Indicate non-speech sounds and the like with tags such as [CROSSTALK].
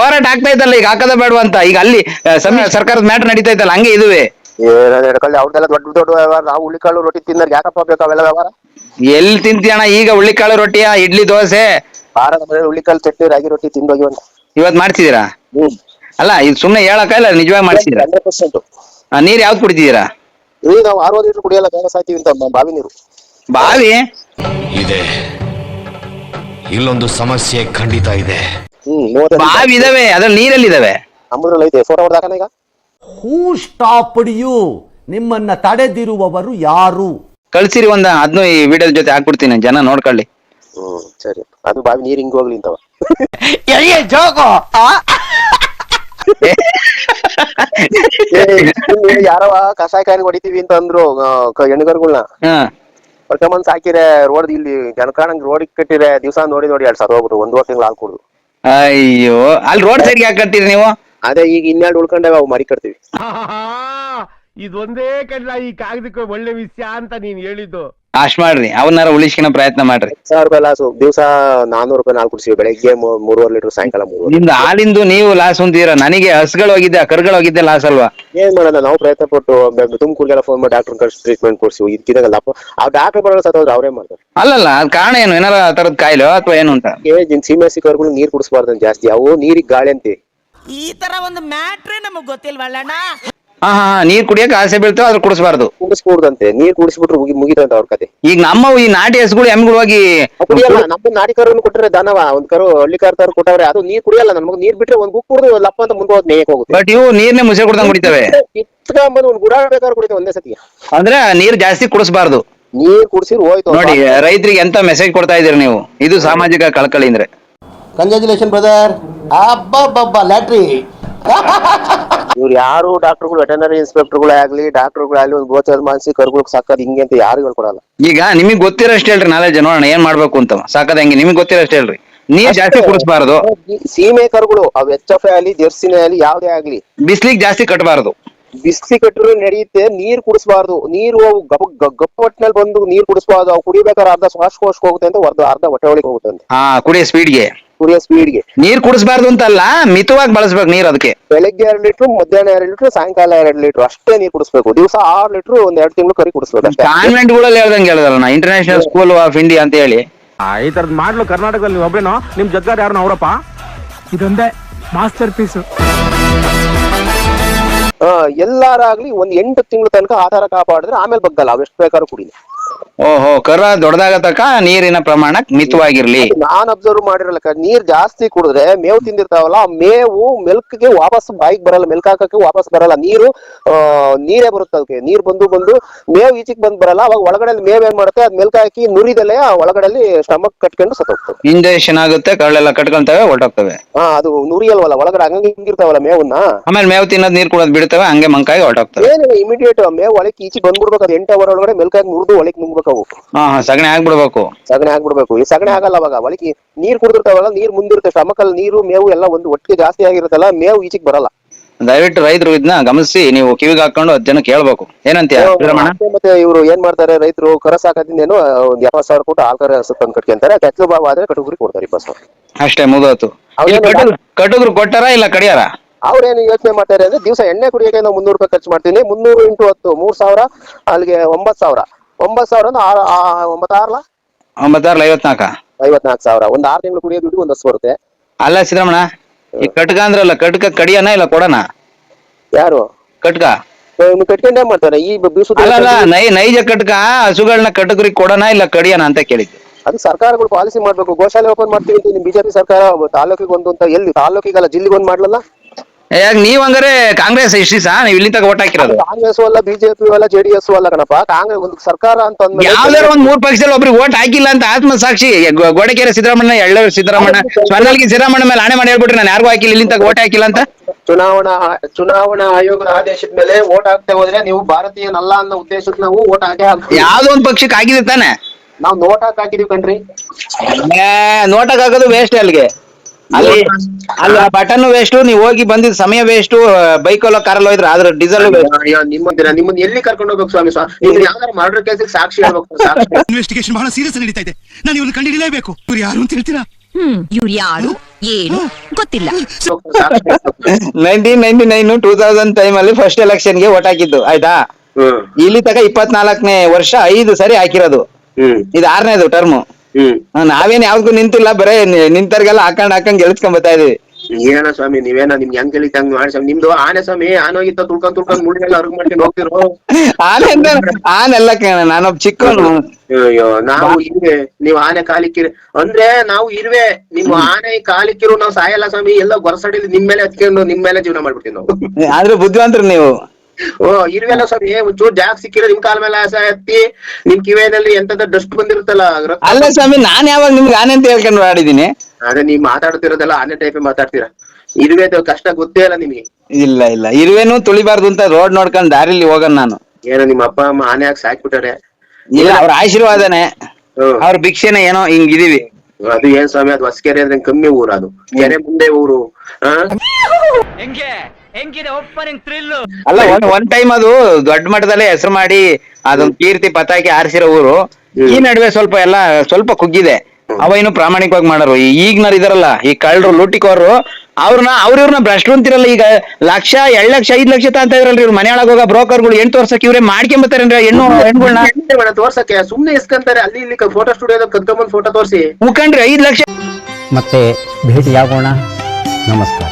ಹೋರಾಟ ಆಗ್ತಾ ಇದ್ದಲ್ಲ ಈಗ ಹಾಕದ ಬೇಡ ಅಂತ? ಈಗ ಅಲ್ಲಿ ಸಮ್ಮಿಶ್ರ ಸರ್ಕಾರದ ಮ್ಯಾಟರ್ ನಡೀತಾ ಇದ್ದಲ್ಲ ಹಂಗೆ ಇದುವೆ? ಅವ್ರದೆಲ್ಲ ದೊಡ್ಡ ದೊಡ್ಡ ವ್ಯವಹಾರ ನಾವು ಹುಳಿಕಾಳು ರೊಟ್ಟಿ ತಿನ್ನೋರ್ಗೆ ಯಾಕಪ್ಪ ಬೇಕು ಅವೆಲ್ಲ ವ್ಯವಹಾರ? ಎಲ್ಲಿ ತಿಂತೀಯಣ ಈಗ ಹುಳಿಕಾಳು ರೊಟ್ಟಿಯ ಇಡ್ಲಿ ದೋಸೆ? ಭಾರತ ಮನೆ ಹುಳಿಕಾಳು ಚಟ್ನಿ ರಾಗಿ ರೊಟ್ಟಿ ತಿಂದೋಗಿವಂತ ಇವತ್ ಮಾಡ್ತಿದ್ದೀರಾ? ಅಲ್ಲ ಇದು ಸುಮ್ನೆ ಹೇಳಕ್ಕ ಇಲ್ಲ ನಿಜವಾಗಿ ಮಾಡ್ತಿದ್ದೀರಾ? Hundred percent. ಆ, ನೀರ್ ಯಾವ್ದು ಕುಡಿತಿದ್ದೀರಾ ಈಗ ನಾವು ಆರು ಲೀಟರ್ ಕುಡಿಯಲ್ಲ ಬೇಗ ಸಾಯ್ತೀವಿ ಅಂತ ಮ- ಬಾವಿ ನೀರು. ಬಾವಿ? ಇದೆ. ಇಲ್ಲೊಂದು ಸಮಸ್ಯೆ ಖಂಡಿತ ಇದೆ. ಹ್ಮ್ ಮೂವತ್ತೈದು ಬಾವಿ ಇದಾವೆ ಅದ್ರಲ್ಲಿ ನೀರಲ್ಲಿ ಇದಾವೆ. ನಮ್ಮದ್ರಲ್ಲಿ ಐತೆ ಫೋಟೋ ಹೊಡೆದಾಕನ ಈಗ? ಹೂ ಸ್ಟಾಪ್ ಯು ನಿಮ್ಮನ್ನ ತಡೆದಿರುವವರು ಯಾರು? ಕಳ್ಸಿರಿ ಒಂದ ಅದ್ನು ಈ ವಿಡಿಯೋ ಜೊತೆ ಹಾಕ್ಬಿಡ್ತೀನಿ ಜನ ನೋಡ್ಕೊಳ್ಳಿ. ಹ್ಮ್ ಸರಿ. ಅದು ಬಾವಿ ನೀರ್ ಹಿಂಗ್ ಹೋಗ್ಲಿ ಇಂತವ ಯಾರವ ಕಷಾಯ ಕಾಯಿಲೆ ಹೊಡಿತೀವಿ ಅಂತ ಅಂದ್ರು ಹೆಣ್ಗರ್ಗಳ್ನ. ಹಾ. ಹೊಡ್ಕೊಂಬಂದ್ ಸಾಕಿರೆ ರೋಡ್ ಇಲ್ಲಿ ಜನಕಾಣಂಗ್ ರೋಡ್ ಕಟ್ಟಿರೆ ದಿವಸ ನೋಡಿ ನೋಡಿ ಎರಡ್ ಸಾವಿರ ಹೋಗ್ಬಿಟ್ಟು ವರ್ಷ ತಿಂಗಳು ಹಾಲ್ ಕುಡ್ದು ಅಯ್ಯೋ ಅಲ್ಲಿ ರೋಡ್ ಸೈಡ್ಗೆ ಯಾಕೆ ಕಟ್ತೀರಿ ನೀವು? ಅದೇ ಈಗ ಇನ್ನೆರಡು ಉಳ್ಕೊಂಡಾಗ ಅವು ಮರಿ ಕಟ್ತೀವಿ. [LAUGHS] ಇದೊಂದೇ ಕಡ್ಲ ಈ ಕಾಗದಕ್ಕೆ ಒಳ್ಳೆ ವಿಷಯ ಅಂತ ನೀನ್ ಹೇಳಿದ್ದು. ಅಷ್ಟ್ ಮಾಡ್ರಿ ಅವನ್ನಾರ ಉಳಿಸ್ಕೊಳೋ ಪ್ರಯತ್ನ ಮಾಡ್ರಿ. ಸಾವಿರ ರೂಪಾಯಿ ಲಾಸು ದಿವಸ ನಾನೂರು ರೂಪಾಯಿ ನಾಲ್ಕು ಕುಡಿಸಿವಿ ಬೆಳಗ್ಗೆ ಮೂ- ಮೂರುವರೆ ಲೀಟರ್ ಸಾಯಂಕಾಲ ಮೂರು ನಿಮ್ದು ಹಾಲಿಂದು ನೀವು ಲಾಸ್ ಹೊಂದಿರ ನನಗೆ ಹಸ್ಗಳು ಹೋಗಿದ್ದೆ ಕರುಗಳು ಹೋಗಿದ್ದೆ ಲಾಸ್ ಅಲ್ವಾ? ಏನ್ ಮಾಡೋಣ ನಾವು ಪ್ರಯತ್ನ ಪಟ್ಟು ತುಮಕೂರಿಗೆಲ್ಲ ಫೋನ್ ಮಾಡಿ ಡಾಕ್ಟರ್ ಕಳ್ಸಿ ಟ್ರೀಟ್ಮೆಂಟ್ ಕೊಡ್ಸಿ ಇದಕ್ಕಿದಾಗಲ್ಲ ಆ ಡಾಕ್ಟರ್ ಬರೋಲ್ಲ ಸತ್ತೋದ್ರೆ ಅವರೇ ಮಾಡ್ತಾರೆ. ಅಲ್ಲಲ್ಲ ಅದ್ ಕಾರಣ ಏನು ಏನಾರ ಆ ತರದ್ ಕಾಯಿಲೆ ಅಥವಾ ಏನು ಅಂತ? ಏ ಸೀಮೆಸಿ ಕರ್ಗಳು ನೀರ್ ಕುಡಿಸಬಾರ್ದು ಜಾಸ್ತಿ ಅವು ನೀರಿಗೆ ಗಾಳಿ ಅಂತೆ. ಈ ತರ ಒಂದು ಮ್ಯಾಟ್ರೇ ನಮಗ್ ಗೊತ್ತಿಲ್ವಲ್ಲಣ್ಣ? ಹಾ ಹಾ ನೀರ್ ಕುಡಿಯಕ್ ಆಸೆ ಬೀಳ್ತಾವ ಅದ್ರ ಕುಡಿಸ್ಬಾರ್ದು. ಕುಡಿಸ್ಕೊಡ್ದಂತೆ ನೀರ್ ಕುಡಿಸ್ಬಿಟ್ರು ಮುಗಿ ಮುಗಿತಂತ ಅವ್ರ ಕತೆ. ಈಗ ನಮ್ಮ ಈ ನಾಟಿ ಹಸುಗಳು ಎಮ್ಗಳು ಹೋಗಿ ಕುಡಿಯಲ್ಲ ನಮ್ಮ ನಾಟಿ ಕರುವನ್ನು ಕೊಟ್ಟರೆ ದಾನವ ಒಂದ್ ಕರು ಹಳ್ಳಿ ಕಾರ್ ತರ ಕೊಟ್ಟವ್ರೆ ಅದು ನೀರ್ ಕುಡಿಯಲ್ಲ ನನ್ ಮಗ ನೀರ್ ಬಿಟ್ರೆ ಒಂದ್ ಗುಕ್ ಕುಡಿದು ಲಪ್ಪ ಅಂತ ಮುಂದೆ ಹೋದ್ ನೇಯಕ್ ಹೋಗುತ್ತೆ. ಬಟ್ ಇವು ನೀರ್ನೇ ಮುಸೆ ಕುಡ್ದಂಗ್ ಕುಡಿತವೆ. ಕಿತ್ಕೊಂಡ್ಬಂದು ಒಂದ್ ಗುಡ ಬೇಕಾದ್ರೆ ಕುಡಿತೆ ಒಂದೇ ಸತಿ ಅಂದ್ರೆ ನೀರ್ ಜಾಸ್ತಿ ಕುಡಿಸ್ಬಾರ್ದು. ನೀರ್ ಕುಡಿಸಿರ್ ಹೋಯ್ತು ನೋಡಿ ರೈತರಿಗೆ ಎಂತ ಮೆಸೇಜ್ ಕೊಡ್ತಾ ಇದೀರಿ ನೀವು? ಇದು ಸಾಮಾಜಿಕ ಕಳಕಳಿ ಅಂದ್ರೆ. Congratulation brother ಅಬ್ಬಬ್ಬಬ್ಬ ಲ್ಯಾಟ್ರಿ. [LAUGHS] ಇವ್ರು ಯಾರು ಡಾಕ್ಟರ್ಗಳು ವೆಟನರಿ ಇನ್ಸ್ಪೆಕ್ಟರ್ಗಳೇ ಆಗ್ಲಿ ಡಾಕ್ಟರ್ಗಳಾಗ್ಲಿ ಒಂದು ಗೋಚರ ಮಾನಸಿ ಕರ್ಗಳಿಗೆ ಸಾಕದ್ ಹಿಂಗೆ ಅಂತ ಯಾರು ಹೇಳ್ಕೊಡಲ್ಲ. ಈಗ ನಿಮಗ್ ಗೊತ್ತಿರೋಷ್ಟು ಹೇಳ್ರಿ ನಾಲೆಜ್ ನೋಡೋಣ ಏನ್ ಮಾಡ್ಬೇಕು ಅಂತ. ಸಾಕದ ಹೆಂಗೆ ನಿಮಗ್ ಗೊತ್ತಿರೋಷ್ಟು ಹೇಳ್ರಿ. ನೀರ್ ಜಾಸ್ತಿ ಕುಡಿಸ್ಬಾರ್ದು. ಸೀಮೆ ಕರುಗಳು ಅವ್ ಎಚ್ ಎಫ್ ಆಗ್ಲಿ ಜರ್ಸಿನೇ ಆಗ್ಲಿ ಯಾವ್ದೇ ಆಗ್ಲಿ. ಬಿಸ್ಲಿಗ್ ಜಾಸ್ತಿ ಕಟ್ಟಬಾರ್ದು ಬಿಸಿ ಕಟ್ಟರು ನಡೆಯುತ್ತೆ ನೀರ್ ಕುಡಿಸಬಾರ್ದು. ನೀರು ಅವು ಗಪ್ ಗಪ್ಪ ಹೊಟ್ಟಿನಲ್ಲಿ ಬಂದು ನೀರ್ ಕುಡಿಸಬಾರ್ದು. ಅವು ಕುಡಿಬೇಕಾದ್ರೆ ಅರ್ಧ ಶ್ವಾಸಕೋಶಕ್ಕೆ ಹೋಗುತ್ತೆ ಅಂತ ಅರ್ಧ ಅರ್ಧ ಹೊಟ್ಟೆ ಒಳಗೆ ಹೋಗುತ್ತೆ ಅಂತ. ಹಾ ಕುಡಿಯೋ ಸ್ಪೀಡ್ಗೆ ಕುಡಿಯೋ ಸ್ಪೀಡ್ಗೆ ನೀರ್ ಕುಡಿಸ್ಬಾರ್ದು ಅಂತಲ್ಲ ಮಿತವಾಗಿ ಬಳಸ್ಬೇಕು ನೀರ್ ಅದಕ್ಕೆ. ಬೆಳಗ್ಗೆ ಎರಡು ಲೀಟರ್ ಮಧ್ಯಾಹ್ನ ಎರಡು ಲೀಟರ್ ಸಾಯಂಕಾಲ ಎರಡು ಲೀಟರ್ ಅಷ್ಟೇ ನೀರ್ ಕುಡಿಸಬೇಕು. ದಿವಸ ಆರು ಲೀಟರ್ ಒಂದ್ ಎರಡು ತಿಂಗಳು ಕರಿ ಕುಡಿಸ್ಬೇಕು ಅಷ್ಟೇ. ಕಾನ್ವೆಂಟ್ಗಳಲ್ಲಿ ಹೇಳ್ದಂಗೆ ಹೇಳಿದಲ್ಲ ನಾ ಇಂಟರ್ನ್ಯಾಷನಲ್ ಸ್ಕೂಲ್ ಆಫ್ ಇಂಡಿಯಾ ಅಂತ ಹೇಳಿ. ಈ ತರದ್ ಮಾಡ್ಲು ಕರ್ನಾಟಕದಲ್ಲಿ ನೀವು ಒಬ್ರೇನೋ ನಿಮ್ ಜಗ್ಗಾರ್ ಯಾರು ಅವರಪ್ಪ? ಇದೊಂದೇ ಮಾಸ್ಟರ್ ಪೀಸ್. ಆ, ಎಲ್ಲಾರಾಗ್ಲಿ ಒಂದ್ ಎಂಟು ತಿಂಗಳ ತನಕ ಆಧಾರ ಕಾಪಾಡಿದ್ರೆ ಆಮೇಲೆ ಬಗ್ಗಲ್ಲ ಅವೆಷ್ಟು ಎಷ್ಟು ಬೇಕಾದ್ರೂ ಕುಡಿಲಿ. ಓಹೋ ಕರ ದೊಡ್ಡದಾಗ ತಕ ನೀರಿನ ಪ್ರಮಾಣ ಮಿತವಾಗಿರ್ಲಿ. ನಾನ್ ಅಬ್ಸರ್ವ್ ಮಾಡಿರಲ್ಲ ನೀರ್ ಜಾಸ್ತಿ ಕುಡಿದ್ರೆ ಮೇವು ತಿಂದಿರ್ತಾವಲ್ಲ ಮೇವು ಮೇವು ಮೆಲ್ಕ್ಗೆ ವಾಪಸ್ ಬಾಯಿಗೆ ಬರಲ್ಲ ಮೆಲ್ಕ್ ಹಾಕಕ್ಕೆ ವಾಪಸ್ ಬರಲ್ಲ. ನೀರು ಆ, ನೀರೇ ಬರುತ್ತೆ ಅದಕ್ಕೆ. ನೀರ್ ಬಂದು ಬಂದು ಮೇವು ಈಚೆಗೆ ಬಂದ್ ಬರಲ್ಲ ಅವಾಗ ಒಳಗಡೆ ಮೇವ್ ಏನ್ ಮಾಡುತ್ತೆ ಅದ್ ಮೆಲ್ಕ್ ಹಾಕಿ ನುರಿದಲ್ಲೇ ಆ ಒಳಗಡೆಲಿ ಸ್ಟಮಕ್ ಕಟ್ಕೊಂಡು ಸತ್ತೋಗ್ತದೆ. ಇಂಜೆಕ್ಷನ್ ಆಗುತ್ತೆ ಕರಳೆಲ್ಲ ಕಟ್ಕೊಂತವೆ ಹೊರಟೋಗ್ತವೆ. ಹಾ ಅದು ನುರಿಯಲ್ವಲ್ಲ ಒಳಗಡೆ ಹಂಗಂಗೆ ಹಿಂಗಿರ್ತಾವಲ್ಲ ಮೇವನ್ನ. ಆಮೇಲೆ ಮೇವು ತಿನ್ನೋದ್ ನೀರ್ ಕುಡೋದ್ ಬಿಡ್ತವೆ ಹಂಗೆ ಮಂಕಾಗಿ ಹೊರಟೋಗ್ತವೆ. ಏನಿಲ್ಲ ಇಮಿಡಿಯೇಟ್ ಮೇವ್ ಒಳಗೆ ಈಚೆ ಬಂದ್ಬಿಡ್ಬೇಕು ಅದು ಎಂಟು ಅವರ್ ಒಳಗಡೆ ಮೆಲ್ಕ್ ಹಾಕಿ ನುರಿದು ಒಳಗೆ ನುಂಗ್ಬೇಕು ಅವು ಹಾ ಹಾ ಸಗಣಿ ಆಗ್ಬಿಡ್ಬೇಕು ಸಗಣಿ ಹಾಕ್ಬಿಡ್ಬೇಕು. ಈ ಸಗಣಿ ಆಗಲ್ಲ ಅವಾಗ. ಒಳಗೆ ನೀರ್ ಕುಡಿದಿರ್ತಾವಲ್ಲ ನೀರ್ ಮುಂದಿರುತ್ತೆ. ಸ್ಟಮಕಲ್ಲಿ ನೀರು ಮೇವು ಎಲ್ಲ ಒಂದು ಒಟ್ಟಿಗೆ ಜಾಸ್ತಿ ಆಗಿರುತ್ತಲ್ಲ ಮೇವು ಈಚೆಗೆ ಬರಲ್ಲ. ದಯವಿಟ್ಟು ರೈತರು ಇದನ್ನ ಗಮನಿಸಿ. ನೀವು ಕಿವಿಗೆ ಹಾಕೊಂಡು ಹತ್ತು ಜನ ಕೇಳ್ಬೇಕು. ಏನಂತೀಯ ವೀರಮಣ ಮತ್ತೆ ಇವರು ಏನ್ ಮಾಡ್ತಾರೆ ರೈತರು ಕರ ಸಾಕೋದ್ರಿಂದ ಏನೋ ಒಂದ್ ಎಪ್ಪತ್ ಸಾವಿರ ಕೊಟ್ಟು ಹಾಲ್ಕರ ತಂದು ಕಟ್ಕೊಂತಾರೆ ಕೆಚ್ಚಲು ಬಾವ ಆದ್ರೆ ಕಟುಗುರಿ ಕೊಡ್ತಾರೆ ಇಪ್ಪತ್ತು ಸಾವಿರ. ಅಷ್ಟೇ ಅವ್ರೇನು ಕಟ್ಟುಗ್ರು ಕಟ್ಟುಗ್ರು ಕೊಟ್ಟಾರ ಇಲ್ಲ ಕಡಿಯಾರ? ಅವ್ರೇನು ಯೋಚನೆ ಮಾಡ್ತಾರೆ ಅಂದ್ರೆ ದಿವಸ ಎಣ್ಣೆ ಕುಡಿಯೋಕೆ ನಾವು ಮುನ್ನೂರು ರೂಪಾಯಿ ಖರ್ಚು ಮಾಡ್ತೀನಿ ಮುನ್ನೂರು ಇಂಟು ಹತ್ತು ಮೂರ್ ಸಾವಿರ ಅಲ್ಲಿಗೆ ಒಂಬತ್ ಸಾವಿರ. ಒಂಬತ್ ಸಾವಿರ ಅಂದ್ರೆ ಆರು ಒಂಬತ್ತು ಒಂಬತ್ತಾರಲ್ಲ? ಐವತ್ನಾಲ್ಕ? ಐವತ್ನಾಲ್ಕು ಸಾವಿರ. ಒಂದ್ ಆರು ತಿಂಗಳು ಕುಡಿಯೋ ದುಡ್ಡು ಒಂದ್ ಹತ್ತು ಬರುತ್ತೆ. ಅಲ್ಲ ಸಿದ್ದರಮಣ ಈ ಕಟ್ಕ ಅಂದ್ರಲ್ಲ ಕಟ್ಕ ಕಡಿಯನ ಇಲ್ಲ ಕೊಡೋಣ ಯಾರು? ಕಟ್ಕ? ಇವ್ನು ಕಟ್ಕೊಂಡೇ ಮಾಡ್ತಾರೆ ಈ ಬೀಸು ನೈ ನೈಜ ಕಟ್ಕ ಹಸುಗಳನ್ನ ಕಟಕರಿಗೆ ಕೊಡೋಣ ಇಲ್ಲ ಕಡಿಯೋಣ ಅಂತ ಕೇಳಿದ್ದು. ಅದು ಸರ್ಕಾರಗಳು ಪಾಲಿಸಿ ಮಾಡ್ಬೇಕು. ಗೋಶಾಲೆ ಓಪನ್ ಮಾಡ್ತೀವಿ ಅಂತ ಬಿಜೆಪಿ ಸರ್ಕಾರ ತಾಲೂಕಿಗೆ ಒಂದು ಅಂತ ಎಲ್ಲಿ? ತಾಲೂಕಿಗಲ್ಲ ಜಿಲ್ಲೆಗೆ ಒಂದು ಮಾಡ್ಲಲ್ಲ? ಯಾಕ ನೀವ್ ಹಂಗಾರೆ ಕಾಂಗ್ರೆಸ್ ಇಷ್ಟಿಸಾ ನೀವ್ ಇಲ್ಲಿ ತಗ ಓಟ್ ಹಾಕಿರೋದು. ಕಾಂಗ್ರೆಸ್ ಅಲ್ಲ ಬಿಜೆಪಿ ಅಲ್ಲ ಜೆಡಿಎಸ್ ಅಲ್ಲ ಕಣಪ್ಪ. ಕಾಂಗ್ರೆಸ್ ಒಂದು ಸರ್ಕಾರ ಅಂತ ಯಾವ್ದಾರ ಒಂದ್ ಮೂರ್ ಪಕ್ಷದಲ್ಲಿ ಒಬ್ರಿಗೆ ಓಟ್ ಹಾಕಿಲ್ಲ ಅಂತ ಆತ್ಮ ಸಾಕ್ಷಿ ಗೋಡೆಕೆರೆ ಸಿದ್ದರಾಮಣ್ಣ ಎಳ್ಳೂರು ಸಿದ್ದರಾಮಣ್ಣ ಸ್ವರ್ಣಲ್ಗಿ ಸಿದ್ದರಾಮಣ್ಣ ಮೇಲೆ ಆಣೆ ಮಾಡಿ ಹೇಳ್ಬಿಟ್ರಿ ನಾನು ಯಾರಿಗೂ ಹಾಕಿಲ್ಲ ಇಲ್ಲಿ ತಗ ಓಟ್ ಹಾಕಿಲ್ಲ ಅಂತ? ಚುನಾವಣಾ ಚುನಾವಣಾ ಆಯೋಗದ ಆದೇಶದ ಮೇಲೆ ವೋಟ್ ಹಾಕ್ತಾ ಹೋದ್ರೆ ನೀವು ಭಾರತೀಯನಲ್ಲ ಅನ್ನೋ ಉದ್ದೇಶಕ್ಕೆ ನಾವು ವೋಟ್ ಹಾಕಿ ಹಾಕ್ತೀವಿ. ಯಾವ್ದೋ ಒಂದ್ ಪಕ್ಷಕ್ಕೆ ಆಗಿದೆ ತಾನೆ. ನಾವು ನೋಟ್ ಹಾಕಿದೀವಿ ಕಣ್ರಿ. ನೋಟಕ್ ಹಾಕೋದು ವೇಸ್ಟ್ ಅಲ್ಲಿಗೆ ಅಲ್ಲಿ ಅಲ್ಲಿ ಆ ಬಟನ್ ವೇಸ್ಟ್ ನೀವು ಹೋಗಿ ಬಂದಿದ್ ಸಮಯ ವೇಸ್ಟ್ ಬೈಕಲ್ಲೋ ಕಾರಲ್ಲಿ ಹೋಯ್ದ್ರೆ ಆದ್ರೆ ಡೀಸೆಲ್ ಅಯ್ಯೋ, ನಿಮ್ಮದಿರ ನಿಮ್ಮನ್ನ ಎಲ್ಲಿ ಕರ್ಕೊಂಡು ಹೋಗ್ಬೇಕು ಸ್ವಾಮಿ? ಸ್ವಾಮಿ ನಿಮ್ಗೆ ಯಾವ್ದಾರ ಮರ್ಡರ್ ಕೇಸಿಗೆ ಸಾಕ್ಷಿ ಹೇಳ್ಬೇಕು ಸಾಕ್ಷಿ ಇನ್ವೆಸ್ಟಿಗೇಷನ್ ಬಹಳ ಸೀರಿಯಸ್ ನಡೀತಾ ಇದೆ. ನಾನು ಇವನು ಕಂಡಿಡಿಲೇಬೇಕು. ಇವ್ರು ಯಾರು ಅಂತ ಹೇಳ್ತೀರಾ? ಹ್ಮ್ ಇವ್ರು ಯಾರು ಏನು ಗೊತ್ತಿಲ್ಲ. Nineteen ninety nine two thousand time ಅಲ್ಲಿ ಫಸ್ಟ್ ಎಲೆಕ್ಷನ್ಗೆ ವೋಟ್ ಹಾಕಿದ್ದು ಆಯ್ತಾ? ಹ್ಮ್. ಇಲ್ಲಿ ತಕ ಇಪ್ಪತ್ನಾಲ್ಕನೇ ವರ್ಷ ಐದು ಸರಿ ಹಾಕಿರೋದು. ಹ್ಮ್. ಇದು ಆರನೇದು ಟರ್ಮ್ ನಾವೇನ್ ಯಾವ್ದಕ್ಕೂ ನಿಂತಿಲ್ಲ ಬರೇ ನಿಂತರ್ಗೆಲ್ಲ ಹಾಕೊಂಡ್ ಹಾಕೊಂಡ್ ಗೆಲ್ಸ್ಕೊಂಡ್ ಬರ್ತಾ ಇದೀವಿ. ಏನ ಸ್ವಾಮಿ ನೀವೇನ ನಿಮ್ಗೆ ಹೆಂಗ್ ಕಲಿತ ಹಂಗ್ ಮಾಡಿ ಸ್ವಾಮಿ? ನಿಮ್ದು ಆನೆ ಸ್ವಾಮಿ ಆನೋಗಿತ್ತ ತುಳ್ಕೊಂಡ್ ತುಳ್ಕೊಂಡ್ ಮುಳ್ಳೆಲ್ಲ ಅರ್ಗ್ ಮಾಡ್ಕೊಂಡು ಹೋಗ್ತಿರೋ? ಆನೆ ಆನೆಲ್ಲ ಕೇಳ ನಾನೊಬ್ಬ ಚಿಕ್ಕವನು. ಅಯ್ಯೋ ನಾವು ಇರುವೆ ನೀವ್ ಆನೆ ಕಾಲಿಕ್ಕಿರಿ. ಅಂದ್ರೆ ನಾವು ಇರುವೆ ನೀವು ಆನೆ ಕಾಲಿಕ್ಕಿರು ನಾವು ಸಾಯಲ್ಲ ಸ್ವಾಮಿ ಎಲ್ಲ ಗೊರಸಡಿಲಿ ನಿಮ್ ಮೇಲೆ ಹತ್ಕೊಂಡು ನಿಮ್ ಮೇಲೆ ಜೀವನ ಮಾಡ್ಬಿಡ್ತೀವಿ ನಾವು. ಆದ್ರೆ ಬುದ್ಧಿವಂತರು ನೀವು. ಓ ಇರುವೆಲ್ಲ ಸ್ವಾಮಿ ಒಂಚೂರು ಜಾಗ ಸಿಕ್ಕಿರೋ ನಿಮ್ ಕಾಲ ಮೇಲೆ ಆಸೆ ಹತ್ತಿ ನಿಮ್ ಕಿವಿಯಲ್ಲಿ ಎಂತದ ಡಸ್ಟ್ ಬಂದಿರುತ್ತಲ್ಲ ರಕ್ತ ಅಲ್ಲ ಸ್ವಾಮಿ ನಾನ್ ಯಾವಾಗ ನಿಮ್ಗೆ ಆನೆ ಅಂತ ಹೇಳ್ಕೊಂಡು ಆಡಿದೀನಿ ಅದೇ ನೀವ್ ಮಾತಾಡ್ತಿರೋದಲ್ಲ ಆನೆ ಟೈಪ್ ಮಾತಾಡ್ತೀರಾ? ಇರುವೆ ಕಷ್ಟ ಗೊತ್ತೇ ಇಲ್ಲ ನಿಮಗೆ. ಇಲ್ಲ ಇಲ್ಲ. ಇರುವೇನು ತುಳಿಬಾರ್ದು ಅಂತ ರೋಡ್ ನೋಡ್ಕೊಂಡ್ ದಾರಿಲಿ ಹೋಗನ್ ನಾನು. ಏನೋ ನಿಮ್ಮ ಅಪ್ಪ ಅಮ್ಮ ಆನೆ ಹಾಕಿ ಸಾಕ್ಬಿಟ್ಟಾರೆ. ಇಲ್ಲ ಅವ್ರ ಆಶೀರ್ವಾದನೆ. ಹ್ಮ್. ಅವ್ರ ಭಿಕ್ಷೆನ ಏನೋ ಹಿಂಗಿದೀವಿ. ಅದು ಏನ್ ಸ್ವಾಮಿ ಅದು ಹೊಸಕೆರೆ ಅಂದ್ರೆ ಕಮ್ಮಿ ಊರು ಅದು. ಕೆರೆ ಮುಂದೆ ಊರು. ಆ? ಅಲ್ಲ ಒಂದ್ ಒಂದ್ ಟೈಮ್ ಅದು ದೊಡ್ಡ ಮಟ್ಟದಲ್ಲೇ ಹೆಸರು ಮಾಡಿ ಅದೊಂದು ಕೀರ್ತಿ ಪತಾಕಿ ಆರಿಸಿರೋ ಊರು. ಈ ನಡುವೆ ಸ್ವಲ್ಪ ಎಲ್ಲ ಸ್ವಲ್ಪ ಕುಗ್ಗಿದೆ. ಅವ ಇನ್ನು ಪ್ರಾಮಾಣಿಕವಾಗಿ ಮಾಡೋರು. ಈಗಿನವ್ರು ಇದಾರಲ್ಲ ಈ ಕಳ್ಳರು ಲೂಟಿಕೋರು ಅವ್ರನ್ನ ಅವ್ರಿವ್ರನ್ನ ಭ್ರಷ್ಟ್ರು ಅಂತಿರಲ್ಲ ಈಗ. ಲಕ್ಷ ಎರಡ್ ಲಕ್ಷ ಐದ್ ಲಕ್ಷ ಅಂತ ಇದ್ರಲ್ರಿ ಇವ್ರು. ಮನೆಯೊಳಗ ಹೋಗ ಬ್ರೋಕರ್ಗಳು ಎಂಟು ವರ್ಷಕ್ಕೆ ಇವ್ರೆ ಮಾಡ್ಕೊಂಬತ್ತಾರೇನ್ರಿ ಹೆಣ್ಣು ಹೆಣ್ಗಳನ್ನ ತೋರ್ಸಕ್ಕೆ. ಸುಮ್ನೆ ಇಸ್ಕಂತಾರೆ. ಅಲ್ಲಿ ಇಲ್ಲಿ ಫೋಟೋ ಸ್ಟುಡಿಯೋದ ಕದ್ಕೊಂಬಂದ್ ಫೋಟೋ ತೋರ್ಸಿ. ಮುಖಂಡ್ರಿ ಐದ್ ಲಕ್ಷ ಮತ್ತೆ ಭೇಟಿಯಾಗೋಣ. ನಮಸ್ಕಾರ.